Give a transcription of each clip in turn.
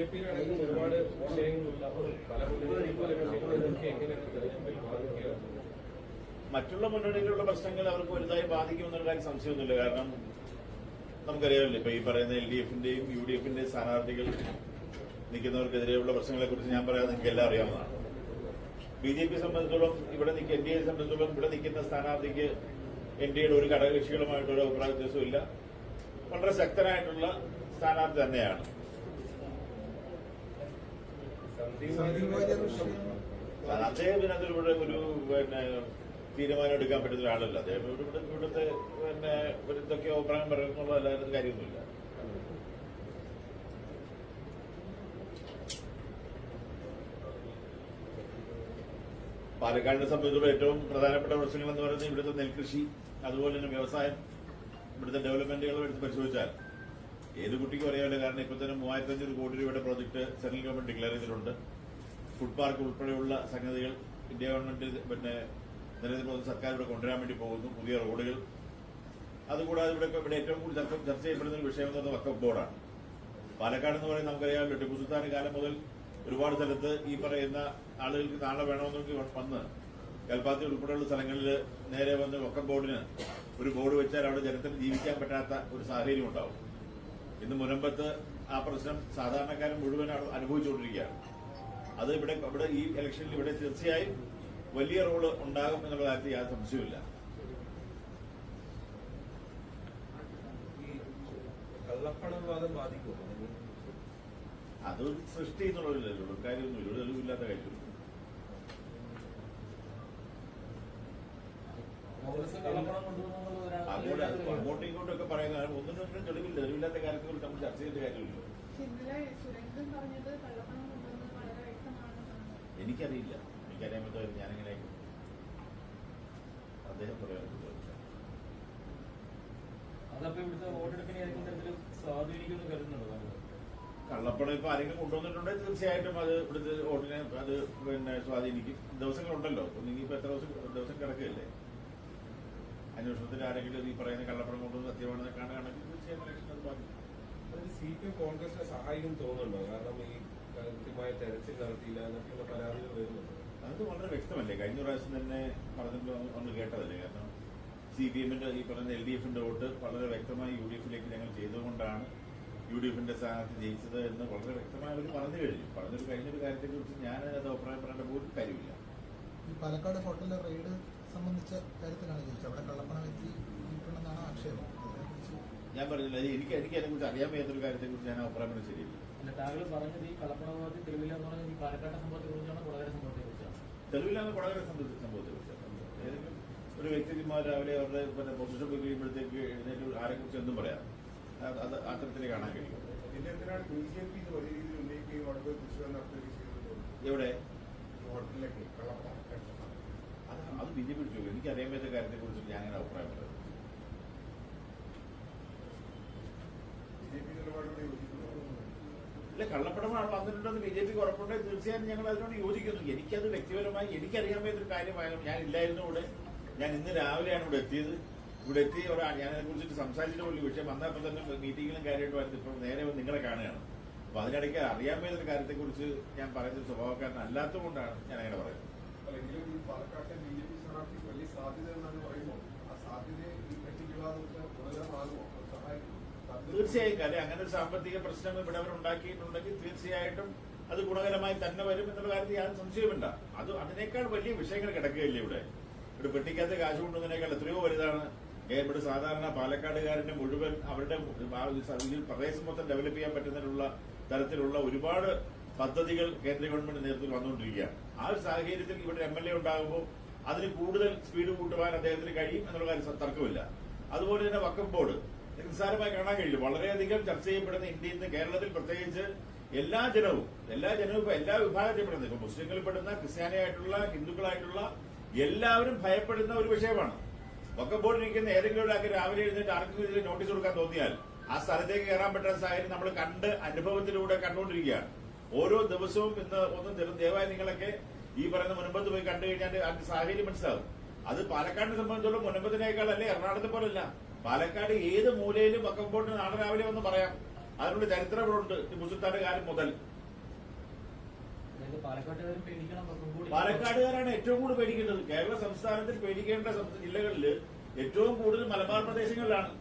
ഒരുപാട് മറ്റുള്ള മുന്നണികളുടെ പ്രശ്നങ്ങൾ അവർക്ക് വലുതായി ബാധിക്കുമെന്നുള്ള കാര്യം സംശയമൊന്നുമില്ല. കാരണം നമുക്കറിയാമല്ലോ ഇപ്പൊ ഈ പറയുന്ന എൽ ഡി എഫിന്റെയും യു ഡി എഫിന്റെയും സ്ഥാനാർത്ഥികൾ നിൽക്കുന്നവർക്കെതിരെയുള്ള പ്രശ്നങ്ങളെ കുറിച്ച് ഞാൻ പറയാൻ നിങ്ങൾക്ക് എല്ലാം അറിയാവുന്നതാണ്. ബി ജെ പി സംബന്ധിച്ചോളം ഇവിടെ എൻ ഡി എ സംബന്ധിച്ചോളം ഇവിടെ നിൽക്കുന്ന സ്ഥാനാർത്ഥിക്ക് എൻ ഡി എയുടെ ഒരു ഘടകകക്ഷികളുമായിട്ടൊരു അഭിപ്രായ വ്യത്യാസവും ഇല്ല വളരെ ശക്തനായിട്ടുള്ള സ്ഥാനാർത്ഥി തന്നെയാണ്. അദ്ദേഹം ഇതിനകത്തിലൂടെ ഒരു പിന്നെ തീരുമാനം എടുക്കാൻ പറ്റുന്ന ഒരാളല്ല അദ്ദേഹം ഇവിടെ ഇവിടുത്തെ പിന്നെ ഇതൊക്കെ അഭിപ്രായം പറയുന്നുള്ള അല്ലാതെ കാര്യമൊന്നുമില്ല പാലക്കാടിനെ സംബന്ധിച്ചുള്ള ഏറ്റവും പ്രധാനപ്പെട്ട പ്രശ്നങ്ങൾ എന്ന് പറയുന്നത് ഇവിടുത്തെ നെൽകൃഷി അതുപോലെ തന്നെ വ്യവസായം ഇവിടുത്തെ ഡെവലപ്മെന്റുകൾ എടുത്ത് പരിശോധിച്ചാൽ ഏത് കുട്ടിക്കും അറിയാമല്ലോ കാരണം ഇപ്പൊ തന്നെ മൂവായിരത്തി അഞ്ഞൂറ് കോടി രൂപയുടെ പ്രോജക്ട് സെൻട്രൽ ഗവൺമെന്റ് ഡിക്ലെയർ ചെയ്തിട്ടുണ്ട്. ഫുഡ് പാർക്ക് ഉൾപ്പെടെയുള്ള സംഗതികൾ ഇന്ത്യ ഗവൺമെന്റ് പിന്നെ നരേന്ദ്രമോദി സർക്കാർ ഇവിടെ കൊണ്ടുവരാൻ വേണ്ടി പോകുന്നു പുതിയ റോഡുകൾ. അതുകൂടാതെ ഇവിടെ ഇവിടെ ഏറ്റവും കൂടുതൽ ചർച്ച ചെയ്യപ്പെടുന്ന ഒരു വിഷയം എന്ന് പറയുന്നത് വക്കഫ് ബോർഡാണ്. പാലക്കാട് എന്ന് പറയുന്നത് നമുക്കറിയാമല്ലോ ടിപ്പു സുൽത്താൻ കാലം മുതൽ ഒരുപാട് സ്ഥലത്ത് ഈ പറയുന്ന ആളുകൾക്ക് നാളെ വേണമെന്നൊക്കെ വന്ന് കൽപ്പാത്തി ഉൾപ്പെടെയുള്ള സ്ഥലങ്ങളിൽ നേരെ വന്ന് വക്കഫ് ബോർഡിന് ഒരു ബോർഡ് വെച്ചാൽ അവിടെ ജനത്തിന് ജീവിക്കാൻ പറ്റാത്ത ഒരു സാഹചര്യം ഉണ്ടാവും. ഇന്ന് മുനമ്പത്ത് ആ പ്രശ്നം സാധാരണക്കാരൻ മുഴുവൻ അനുഭവിച്ചുകൊണ്ടിരിക്കുകയാണ്. അത് ഇവിടെ ഇവിടെ ഈ ഇലക്ഷനിൽ ഇവിടെ തീർച്ചയായും വലിയ റോൾ ഉണ്ടാകും എന്നുള്ള കാര്യത്തിൽ യാതൊരു സംശയമില്ല ബാധിക്കുമോ? അത് സൃഷ്ടി എന്നുള്ളതില്ലല്ലോ കാര്യമൊന്നുമില്ല ഒരു തെളിവില്ലാത്ത കാര്യമില്ല അതുകൊണ്ട് അത് അങ്ങോട്ടും ഇങ്ങോട്ടും ഒക്കെ പറയുന്ന ഒന്നും രണ്ടും തെളിവില്ല. തെളിവില്ലാത്ത നമ്മൾ ചർച്ച ചെയ്ത കാര്യമില്ല. എനിക്കറിയില്ല. എനിക്കറിയാൻ പറ്റുമായിരുന്നു ഞാനിങ്ങനെ അദ്ദേഹം പറയാറുണ്ട് അതപ്പോ ഇവിടുത്തെ വോട്ടെടുപ്പിനെ ഏതെങ്കിലും തരത്തിൽ സ്വാധീനിക്കുമെന്ന് കരുതുന്നുണ്ടോ? താങ്കൾ? കള്ളപ്പണം ഇപ്പൊ ആരെങ്കിലും കൊണ്ടുവന്നിട്ടുണ്ടെങ്കിൽ തീർച്ചയായിട്ടും അത് ഇവിടുത്തെ വോട്ടിനെ അത് പിന്നെ സ്വാധീനിക്കും. ദിവസങ്ങളുണ്ടല്ലോ. അപ്പൊ ഇപ്പൊ എത്ര ദിവസം ദിവസം കിടക്കുകയല്ലേ? അന്വേഷണത്തിൽ ആരെങ്കിലും ഈ പറയുന്ന കള്ളപ്പണം കൊണ്ടുവന്ന് സത്യമാണെന്ന് കാണുകയാണെങ്കിൽ തീർച്ചയായും ഇലക്ഷൻ അത് ബാധിക്കും പി കോൺഗ്രസിനെ സഹായിക്കും തോന്നുന്നുണ്ടോ? കാരണം ഈ കൃത്യമായ തെരച്ചിൽ നടത്തിയില്ല എന്നൊക്കെയുള്ള പരാതികൾ വരുന്നുണ്ട്? അത് വളരെ വ്യക്തമല്ലേ? കഴിഞ്ഞ പ്രാവശ്യം തന്നെ പറഞ്ഞിട്ട് ഒന്ന് കേട്ടതല്ലേ? കാരണം സി പി എമ്മിന്റെ ഈ പറയുന്ന എൽ ഡി എഫിന്റെ വോട്ട് വളരെ വ്യക്തമായി യു ഡി എഫിലേക്ക് ഞങ്ങൾ ചെയ്തുകൊണ്ടാണ് യു ഡി എഫിന്റെ സ്ഥാനാർത്ഥി ജയിച്ചത് എന്ന് വളരെ വ്യക്തമായി അവർ പറഞ്ഞു കഴിഞ്ഞു. പറഞ്ഞൊരു കഴിഞ്ഞൊരു കാര്യത്തെ കുറിച്ച് ഞാൻ അത് അഭിപ്രായം പറയേണ്ട പോലും കാര്യമില്ല. ഈ പാലക്കാട് ഹോട്ടലിലെ റെയ്ഡ് സംബന്ധിച്ച കാര്യത്തിലാണ് ചോദിച്ചത് അവിടെ കള്ളപ്പണം എത്തി കിട്ടണമെന്നാണ് ആക്ഷേപം. ഞാൻ പറഞ്ഞില്ല എനിക്ക് എനിക്ക് അതിനെ കുറിച്ച് അറിയാൻ വയ്യാത്തൊരു കാര്യത്തെ കുറിച്ച് ഞാൻ അഭിപ്രായം ശരിയില്ല താങ്കൾ പറഞ്ഞത് ഈ കള്ളപ്പണ വിവാദത്തിൽ തെളിവില്ല എന്ന് പറഞ്ഞത് ഈ പാലക്കാട്ടെ സംഭവത്തെ കുറിച്ചാണ് കൊടകര സംഭവത്തെ കുറിച്ചാണ്? തെളിവില്ലാതെ സംഭവത്തെ കുറിച്ചാണ് ഏതെങ്കിലും ഒരു വ്യക്തിമാർ രാവിലെ അവരുടെ പിന്നെ പൊസിഷൻ പോയി കഴിയുമ്പോഴത്തേക്ക് എഴുന്നേറ്റ് ആരെക്കുറിച്ച് എന്തും പറയാം. അത് അത്തരത്തിൽ അത്തരത്തിലേ കാണാൻ കഴിയും. പിന്നെ എന്തിനാണ് ബി ജെ പി വലിയ രീതിയിൽ ഉന്നയിക്കുകയും അവിടെ കുറിച്ച് നടത്തുകയും ചെയ്തത് എവിടെ? ഹോട്ടലിലേക്ക് കള്ളപ്പണം. അത് അത് ബി ജെ പി ചോദിക്കും എനിക്ക് അറിയാൻ പറ്റുന്ന കാര്യത്തെ കുറിച്ച് ഞാൻ അങ്ങനെ അഭിപ്രായം പറയുന്നത് ബി ജെ പി നിലപാടിനോട് യോജിക്കുന്നു ഇല്ല കള്ളപ്പണമാണ് വന്നിട്ടുണ്ടെന്ന് ബി ജെ പിക്ക് ഉറപ്പുണ്ടെങ്കിൽ തീർച്ചയായും ഞങ്ങൾ അതിനോട് യോജിക്കുന്നു. എനിക്കത് വ്യക്തിപരമായി എനിക്കറിയാൻ പറ്റുന്ന കാര്യമായാലും ഞാൻ ഇല്ലായിരുന്നു ഇവിടെ. ഞാൻ ഇന്ന് രാവിലെയാണ് ഇവിടെ എത്തിയത്. ഇവിടെ എത്തി ഞാൻ അതിനെ കുറിച്ചിട്ട് സംസാരിച്ചിട്ട് പോലും വിഷയം വന്നപ്പോൾ തന്നെ മീറ്റിങ്ങിലും കാര്യമായിട്ട് വരുന്നത് ഇപ്പോൾ നേരെ നിങ്ങളെ കാണുകയാണ്. അപ്പൊ അതിനിടയ്ക്ക് അറിയാൻ പറ്റുന്ന കാര്യത്തെക്കുറിച്ച് ഞാൻ പറയുന്നത് സ്വഭാവക്കാരൻ അല്ലാത്തതുകൊണ്ടാണ് ഞാൻ അങ്ങനെ പറയുന്നത്. വലിയ സാധ്യത എന്നാണ് ആ സാധ്യതയെ ഈ പെട്ടി വിവാദത്തിന് ഗുണകരമാകുമോ അത് സഹായിക്കും സാധ്യത- തീർച്ചയായും കാര്യം. അങ്ങനെ ഒരു സാമ്പത്തിക പ്രശ്നം ഇവിടെ അവർ ഉണ്ടാക്കിയിട്ടുണ്ടെങ്കിൽ തീർച്ചയായിട്ടും അത് ഗുണകരമായി തന്നെ വരും എന്നുള്ള കാര്യത്തിൽ യാതൊരു സംശയമില്ല അത് അതിനേക്കാൾ വലിയ വിഷയങ്ങൾ കിടക്കുകയില്ല ഇവിടെ? ഇവിടെ പെട്ടിക്കകത്ത് കാശ് കൊണ്ടുവന്നതിനേക്കാൾ എത്രയോ വലുതാണ്. ഇവിടെ സാധാരണ പാലക്കാടുകാരന്റെ മുഴുവൻ അവരുടെ പ്രദേശം മൊത്തം ഡെവലപ്പ് ചെയ്യാൻ പറ്റുന്നതിനുള്ള തരത്തിലുള്ള ഒരുപാട് പദ്ധതികൾ കേന്ദ്ര ഗവൺമെന്റ് നേതൃത്വത്തിൽ വന്നുകൊണ്ടിരിക്കുകയാണ്. ആ ഒരു സാഹചര്യത്തിൽ ഇവിടെ എം എൽ എ ഉണ്ടാകുമ്പോൾ അതിന് കൂടുതൽ സ്പീഡ് കൂട്ടുവാൻ അദ്ദേഹത്തിന് കഴിയും എന്നുള്ള കാര്യം തർക്കമില്ല. അതുപോലെ തന്നെ വക്കം ബോർഡ് നിസ്സാരമായി കാണാൻ കഴിയും വളരെയധികം ചർച്ച ചെയ്യപ്പെടുന്ന ഇന്ത്യയിൽ നിന്ന് കേരളത്തിൽ പ്രത്യേകിച്ച് എല്ലാ ജനവും എല്ലാ ജനവും ഇപ്പൊ എല്ലാ വിഭാഗത്തിൽപ്പെടുന്നത് ഇപ്പൊ മുസ്ലിങ്ങളിൽ പെടുന്ന ക്രിസ്ത്യാനിയായിട്ടുള്ള ഹിന്ദുക്കളായിട്ടുള്ള എല്ലാവരും ഭയപ്പെടുന്ന ഒരു വിഷയമാണ്. ഒക്കെ ഇരിക്കുന്ന ഏതെങ്കിലും ഒരാൾക്ക് രാവിലെ എഴുന്നേറ്റ് ഇതിൽ നോട്ടീസ് കൊടുക്കാൻ തോന്നിയാൽ ആ സ്ഥലത്തേക്ക് കയറാൻ പറ്റുന്ന സാഹചര്യം നമ്മൾ കണ്ട് അനുഭവത്തിലൂടെ കണ്ടുകൊണ്ടിരിക്കുകയാണ്. ഓരോ ദിവസവും ഇന്ന് ഒന്ന് ദേവാലയങ്ങളൊക്കെ നിങ്ങളൊക്കെ ഈ പറയുന്ന മുൻപത്ത് പോയി കണ്ടു കഴിഞ്ഞാൽ അതിന്റെ സാഹചര്യം മനസ്സിലാവും അത് പാലക്കാടിനെ സംബന്ധിച്ചോളം മുനമ്പത്തിനേക്കാൾ അല്ലെ എറണാകുളത്തെ പോലല്ല. പാലക്കാട് ഏത് മൂലയിലും വക്കം ബോർഡിന് നാളെ രാവിലെ വന്ന് പറയാം. അതിനുള്ള ചരിത്രം ഇവിടെ ഉണ്ട്. ടിപ്പു കാലം മുതൽ. പാലക്കാടുകാരാണ് ഏറ്റവും കൂടുതൽ പേടിക്കേണ്ടത്. കേരള സംസ്ഥാനത്തിൽ പേടിക്കേണ്ട ജില്ലകളിൽ ഏറ്റവും കൂടുതൽ മലബാർ പ്രദേശങ്ങളിലാണ്.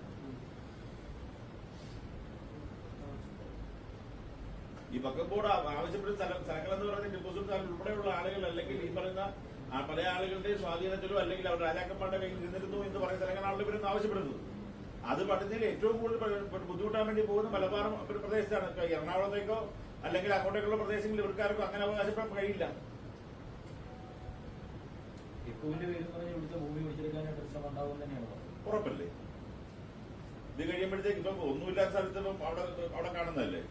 ഈ വക്കം ബോർഡ് ആ- ആവശ്യപ്പെടുന്ന സ്ഥലം സ്ഥലങ്ങൾ എന്ന് പറയുന്നത് ടിപ്പു സുൽത്താൻ ഉൾപ്പെടെയുള്ള ആളുകൾ അല്ലെങ്കിൽ ഈ പറയുന്ന ആ പല ആളുകളുടെ സ്വാധീനത്തിലോ അല്ലെങ്കിൽ അവർ രാജാക്കന്മാരുടെ കയ്യിൽ നിന്നിരുന്നു എന്ന് പറയുന്ന സ്ഥലങ്ങളാണല്ലോ ഇവരൊന്നും ആവശ്യപ്പെടുന്നത്. അത് പഠിച്ചതിൽ ഏറ്റവും കൂടുതൽ ബുദ്ധിമുട്ടാൻ വേണ്ടി പോകുന്ന മലബാർ ഒരു പ്രദേശത്താണ്. ഇപ്പൊ എറണാകുളത്തേക്കോ അല്ലെങ്കിൽ അങ്ങോട്ടേക്കുള്ള പ്രദേശങ്ങളിൽ ഇവർക്കാർക്കും അങ്ങനെ അവകാശപ്പെടാൻ കഴിയില്ല. ഉറപ്പല്ലേ? ഇത് കഴിയുമ്പോഴത്തേക്ക് ഇപ്പം ഒന്നുമില്ലാത്ത സ്ഥലത്ത് ഇപ്പം അവിടെ അവിടെ കാണുന്നതല്ലേ?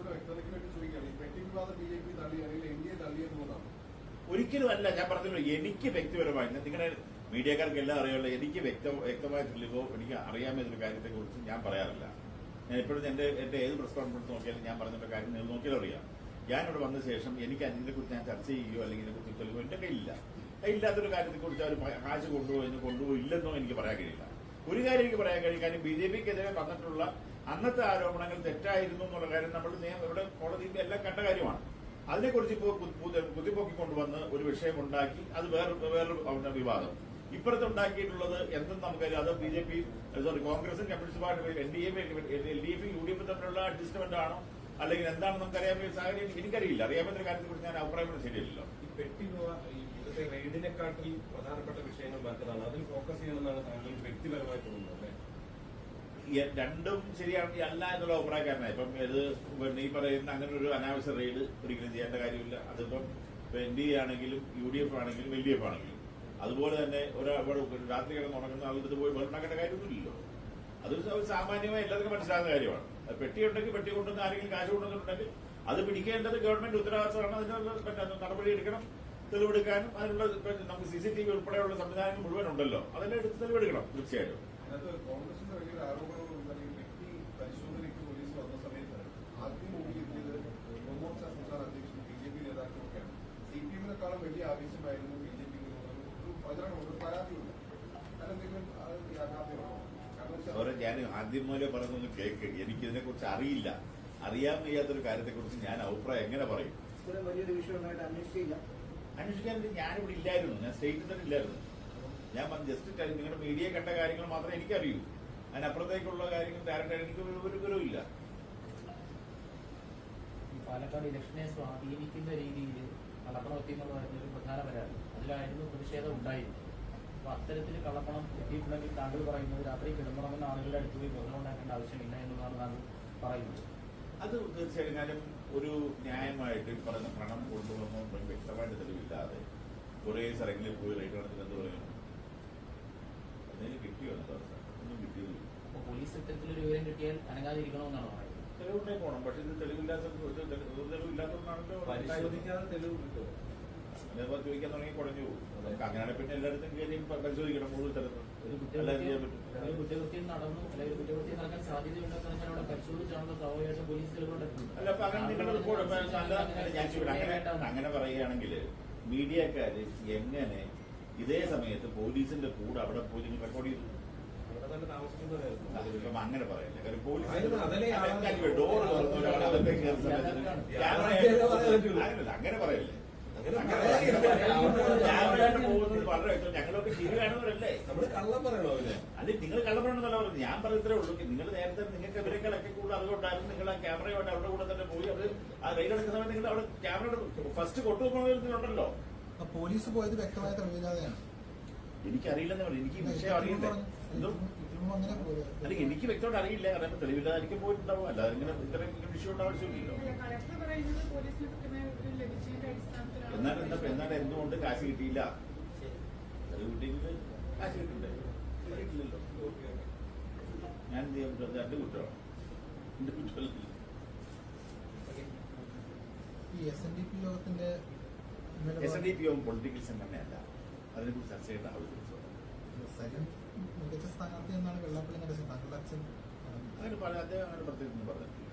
കുറച്ചുകൂടെ വ്യക്തതയ്ക്ക് വേണ്ടി ചോദിക്കുകയാണ്. ഈ പെട്ടി വിവാദം ബി ജെ പി തള്ളി അല്ലെങ്കിൽ എൻ ഡി എ തള്ളിയെന്നുള്ളതാണ് ഒരിക്കലും അല്ല ഞാൻ പറഞ്ഞല്ലോ എനിക്ക് വ്യക്തിപരമായി നിങ്ങളുടെ മീഡിയക്കാർക്ക് എല്ലാം അറിയാമല്ലോ എനിക്ക് വ്യക്ത വ്യക്തമായ തെളിവോ എനിക്ക് അറിയാമെന്നൊരു കാര്യത്തെ കുറിച്ച് ഞാൻ പറയാറില്ല. ഞാൻ എപ്പോഴും എന്റെ എന്റെ ഏത് പ്രസ് കോൺഫറൻസ് നോക്കിയാലും ഞാൻ പറഞ്ഞ കാര്യം നിങ്ങൾ നോക്കിയാലും അറിയാം. ഞാൻ ഇവിടെ വന്ന ശേഷം എനിക്ക് അതിനെ കുറിച്ച് ഞാൻ ചർച്ച ചെയ്യുകയോ അല്ലെങ്കിൽ ഇതിനെക്കുറിച്ച് തെളിവോ എന്റെ കയ്യിലില്ല. ഇല്ലാത്തൊരു കാര്യത്തെ കുറിച്ച് അവർ കാശ് കൊണ്ടുപോയി കൊണ്ടുപോയി ഇല്ലെന്നോ എനിക്ക് പറയാൻ കഴിയില്ല. ഒരു കാര്യം എനിക്ക് പറയാൻ കഴിയും. കാര്യം ബി ജെ പിക്കെതിരെ വന്നിട്ടുള്ള അന്നത്തെ ആരോപണങ്ങൾ തെറ്റായിരുന്നു എന്നുള്ള കാര്യം നമ്മൾ നിയമം ഇവിടെ കോടതിയിൽ എല്ലാം കണ്ട കാര്യമാണ്. അതിനെക്കുറിച്ച് ഇപ്പോൾ കുത്തിപ്പൊക്കി കൊണ്ടുവന്ന് ഒരു വിഷയം ഉണ്ടാക്കി അത് വേറെ വേറൊരു വിവാദം. ഇപ്പുറത്ത് ഉണ്ടാക്കിയിട്ടുള്ളത് എന്തെന്ന് നമുക്കറിയാം. അത് ബി ജെ പി സോറി കോൺഗ്രസും communist party N D A L D എഫും യു ഡി എഫും തമ്മിലുള്ള അഡ്ജസ്റ്റ്മെന്റ് ആണോ അല്ലെങ്കിൽ എന്താണെന്ന് നമുക്കറിയാൻ വേണ്ടി സാഹചര്യം? എനിക്കറിയില്ല. അറിയാവുന്ന കാര്യത്തെ കുറിച്ച് ഞാൻ അഭിപ്രായം ശരിയല്ലോ ഈ പെട്ടി റെയ്ഡിനെക്കാട്ടിൽ പ്രധാനപ്പെട്ട വിഷയങ്ങൾ മാത്രമാണ്. അതിൽ ഫോക്കസ് ചെയ്യണമെന്നാണ് താങ്കൾ വ്യക്തിപരമായി തോന്നുന്നത്. രണ്ടും ശരിയാണ് അല്ല എന്നുള്ള അഭിപ്രായക്കാരനാണ് ഇപ്പം ഇത് നീ പറയുന്ന അങ്ങനെ ഒരു അനാവശ്യ റെയ്ഡ് ഒരിക്കലും ചെയ്യേണ്ട കാര്യമില്ല. അതിപ്പം എൻ ഡി എ ആണെങ്കിലും യു ഡി എഫ് ആണെങ്കിലും എൽ ഡി എഫ് ആണെങ്കിലും. അതുപോലെ തന്നെ ഒരാൾ രാത്രി കിടന്ന് ഉണങ്ങുന്ന ആളുടെ പോയി വെള്ളണ്ടാക്കേണ്ട കാര്യമൊന്നുമില്ലല്ലോ അതൊരു സാമാന്യമായി എല്ലാവർക്കും മനസ്സിലാകുന്ന കാര്യമാണ്. പെട്ടിയുണ്ടെങ്കിൽ പെട്ടി കൊണ്ടുവന്ന് ആരെങ്കിലും കാശ് കൊണ്ടുവന്നിട്ടുണ്ടെങ്കിൽ അത് പിടിക്കേണ്ടത് ഗവൺമെന്റ് ഉത്തരവാദിത്തമാണ്. അതിനുള്ള നടപടി എടുക്കണം തെളിവെടുക്കാനും അതിനുള്ള നമുക്ക് സി സി ടി വി ഉൾപ്പെടെയുള്ള സംവിധാനങ്ങൾ മുഴുവൻ ഉണ്ടല്ലോ. അതെല്ലാം എടുത്ത് തെളിവെടുക്കണം തീർച്ചയായും അതിനകത്ത് കോൺഗ്രസിന്റെ വലിയ ആരോപണം ഉണ്ടെങ്കിൽ വ്യക്തി പരിശോധനയ്ക്ക് പോലീസ് വന്ന സമയത്ത് ആദ്യം ഓടിയെത്തിയത് യുവമോർച്ച സംസ്ഥാന അധ്യക്ഷൻ ബി ജെ പി നേതാക്കളൊക്കെയാണ് സി പി എമ്മിനെക്കാളും വലിയ ആവേശമായിരുന്നു ബി ജെ പിക്ക് ഒരു പ്രചരണമുണ്ട് ഒരു പരാതിയുണ്ട്. അതെന്തെങ്കിലും അത് യാഥാർത്ഥ്യമാണോ അവരെ ഞാൻ ആദ്യം മുതലേ പറയുന്നൊന്ന് കേക്ക്. എനിക്ക് ഇതിനെ കുറിച്ച് അറിയില്ല. അറിയാൻ വയ്യാത്തൊരു കാര്യത്തെ കുറിച്ച് ഞാൻ അഭിപ്രായം എങ്ങനെ പറയും? വലിയൊരു വിഷയം അന്വേഷിക്കാൻ ഞാനിവിടെ ഇല്ലായിരുന്നു. ഞാൻ സ്റ്റേറ്റിൽ തന്നെ ഇല്ലായിരുന്നു. ഞാൻ ജസ്റ്റ് നിങ്ങളുടെ മീഡിയ കണ്ട കാര്യങ്ങൾ മാത്രമേ എനിക്കറിയൂ. അതിനപ്പുറത്തേക്കുള്ള കാര്യങ്ങൾ ഡയറക്റ്റ് എനിക്ക് ഒരു വിവരവുമില്ല പാലക്കാട് ഇലക്ഷനെ സ്വാധീനിക്കുന്ന രീതിയിൽ കള്ളപ്പണം എത്തി എന്നുള്ളതായിരുന്നു ഒരു പ്രധാന പരാതി. അതിലായിരുന്നു പ്രതിഷേധം ഉണ്ടായിരുന്നത് അപ്പൊ അത്തരത്തിൽ കള്ളപ്പണം എത്തിയിട്ടുണ്ടെങ്കിൽ താങ്കൾ പറയുന്നത് രാത്രി കിടന്നുറങ്ങുന്ന ആളുകളുടെ അടുത്ത് പോയി ബഹളം ഉണ്ടാക്കേണ്ട ആവശ്യമില്ല എന്നുള്ളതാണ് താങ്കൾ പറയുന്നത്. അത് തീർച്ചയായിട്ടും കാര്യം ഒരു ന്യായമായിട്ട് പറയുന്ന പണം കൊണ്ടുവന്നോ വ്യക്തമായിട്ട് തെളിവില്ലാതെ കുറേ സ്ഥലങ്ങളിൽ പോയി റേറ്റ് നടത്തുന്നത് പറയുന്നു. അതിന് കിട്ടിയോ? എന്താ ഒന്നും കിട്ടിയതില്ല അപ്പൊ പോലീസ് ഇത്തരത്തിലൊരു വിവരം കിട്ടിയാൽ അനങ്ങാതിരിക്കണമെന്നാണ് പറയുന്നത്? പോകണം പക്ഷെ ഇത് തെളിവില്ലാത്ത ഒരു തെളി- ഒരു തെളിവില്ലാത്തതുകൊണ്ടാണല്ലോ പരിശോധിക്കാതെ തെളിവ് കിട്ടുമോ അതേപോലെ ചോദിക്കാൻ തുടങ്ങി കുഴഞ്ഞു പോകും. നമുക്ക് അങ്ങനെയാണെങ്കിൽ പിന്നെ എല്ലായിടത്തും കയറി പ- പരിശോധിക്കണം കൂടുതൽ സ്ഥലത്ത് ഒരു കുറ്റകൃത്യം പറ്റും? ഒരു കുറ്റകൃത്യം നടന്നു അല്ലെങ്കിൽ ഒരു കുറ്റകൃത്യം നടക്കാൻ സാധ്യതയുണ്ടെന്ന് പറഞ്ഞാൽ അവിടെ പരിശോധിച്ചാണല്ലോ സ്വാഭാവികമായിട്ടും പോലീസ് അല്ല അപ്പൊ നിങ്ങൾ റിപ്പോർട്ട് അങ്ങനെ പറയുകയാണെങ്കിൽ മീഡിയക്കാര് എങ്ങനെ ഇതേ സമയത്ത് പോലീസിന്റെ കൂടെ അവിടെ പോയി നിങ്ങൾ റെക്കോർഡ് ചെയ്തു. അങ്ങനെ പറയല്ലേ. കാര്യം പോലീസ് ഡോർ തുറന്നു ഒരാൾ അകത്തേക്ക് കയറുന്ന സമയത്ത് ക്യാമറ അങ്ങനെ പറയല്ലേ. അങ്ങനെ നിങ്ങൾ കള്ളം പറയണമെന്നല്ല പറഞ്ഞു ഞാൻ പറയത്തേ ഉള്ളൂ നിങ്ങൾ നേരത്തെ നിങ്ങൾക്ക് ഇവരെക്കാളൊക്കെ കൂടുതൽ അറിവുണ്ടായിരുന്നു. നിങ്ങൾ ആ ക്യാമറയോട്ട് അവരുടെ കൂടെ തന്നെ പോയി അവർ ആ റെയിൽ എടുക്കുന്ന സമയത്ത് നിങ്ങൾ അവിടെ ക്യാമറയുടെ ഫസ്റ്റ് കൊണ്ടുപോകുന്നുണ്ടല്ലോ അപ്പൊ പോലീസ് പോയത് വ്യക്തമായ തെളിവില്ലാതെയാണ്. എനിക്കറിയില്ലെന്ന് പറഞ്ഞു എനിക്ക് വിഷയം അറിയില്ല. അല്ലെങ്കിൽ എനിക്ക് വ്യക്തമായിട്ട് അറിയില്ല. കാരണം തെളിവില്ലാതെ പോയിട്ടുണ്ടാവും. അല്ല ഇങ്ങനെ ഇത്രയും വിഷയം ഉണ്ടാവും ആവശ്യമില്ലല്ലോ എന്നാലും എന്താ എന്നാൽ എന്തുകൊണ്ട് കാശ് കിട്ടിയില്ല? അത് കിട്ടിയെങ്കിൽ കാശ് കിട്ടിയില്ലല്ലോ ഞാൻ എന്ത് ചെയ്യാൻ പറ്റും? അത് എന്റെ കുറ്റമാണ് എന്റെ കുറ്റമല്ല. ഈ എസ് എൻ ഡി പി യോഗത്തിന്റെ S N D P Yogam political സംഘടനയല്ല അതിനെക്കുറിച്ച് ചർച്ച ചെയ്യേണ്ട ആവശ്യം മികച്ച സ്ഥാനാർത്ഥി എന്നാണ് വെള്ളാപ്പള്ളി നടേശൻ താങ്കളുടെ അച്ഛൻ. അങ്ങനെ അദ്ദേഹം അങ്ങനെ പ്രത്യേകിച്ച് പറഞ്ഞിട്ടില്ല.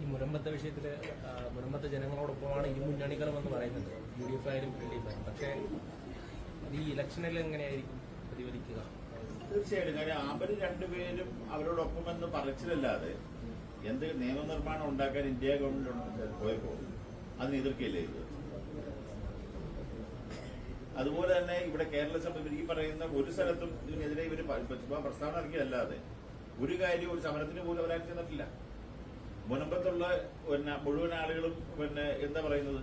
ഈ മുരമ്പത്തെ വിഷയത്തിൽ ആ, മുരമ്പത്തെ ജനങ്ങളോടൊപ്പമാണ് ഈ മുന്നണികളും എന്ന് പറയുന്നത്. യു ഡി എഫ് ആയാലും എൽ ഡി എഫ് ആയാലും. പക്ഷേ അത് ഈ ഇലക്ഷനിൽ എങ്ങനെയായിരിക്കും പ്രതിഫലിക്കുക? തീർച്ചയായിട്ടും. കാര്യം അവർ രണ്ടുപേരും അവരോടൊപ്പം എന്ന് പറച്ചിലല്ലാതെ എന്ത് നിയമനിർമ്മാണം ഉണ്ടാക്കാൻ ഇന്ത്യ ഗവൺമെന്റ് പോയപ്പോ അതിന് എതിർക്കില്ലേ ഇത്? അതുപോലെ തന്നെ ഇവിടെ കേരള സഭ ഈ പറയുന്ന ഒരു സ്ഥലത്തും ഇതിനെതിരെ പ- പ്രസ്താവന ഇറക്കിയതല്ലാതെ ഒരു കാര്യം ഒരു സമരത്തിന് പോലും അവരാരും ചെന്നിട്ടില്ല. മുനമ്പത്തുള്ള പിന്നെ മുഴുവൻ ആളുകളും പിന്നെ എന്താ പറയുന്നത്?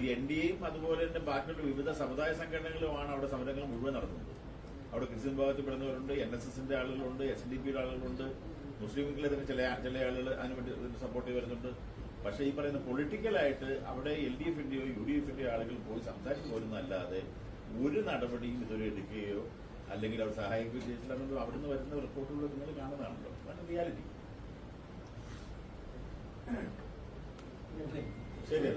ഈ എൻ ഡി എയും അതുപോലെ തന്നെ ബാക്കിയുള്ള വിവിധ സമുദായ സംഘടനകളുമാണ് അവിടെ സമരങ്ങൾ മുഴുവൻ നടത്തുന്നത്. അവിടെ ക്രിസ്ത്യൻ വിഭാഗത്തിൽ പെടുന്നവരുണ്ട് എൻ എസ് എസിന്റെ ആളുകളുണ്ട് എസ് ഡി പിയുടെ ആളുകളുണ്ട് മുസ്ലിം ലീഗിലെ തന്നെ ചില ചില ആളുകൾ അതിനുവേണ്ടി സപ്പോർട്ട് ചെയ്ത് വരുന്നുണ്ട്. പക്ഷേ ഈ പറയുന്ന പൊളിറ്റിക്കലായിട്ട് അവിടെ എൽ ഡി എഫിന്റെയോ യു ഡി എഫിന്റെയോ ആളുകൾ പോയി സംസാരിച്ചു പോരുന്നതല്ലാതെ ഒരു നടപടിയും ഇതുവരെ എടുക്കുകയോ അല്ലെങ്കിൽ അവർ സഹായിക്കുകയോ ചെയ്തിട്ടില്ലെന്നത് അവിടുന്ന് വരുന്ന റിപ്പോർട്ടുകൾ നിങ്ങൾ കാണുന്നതാണല്ലോ. അതാണ് റിയാലിറ്റി ശരി.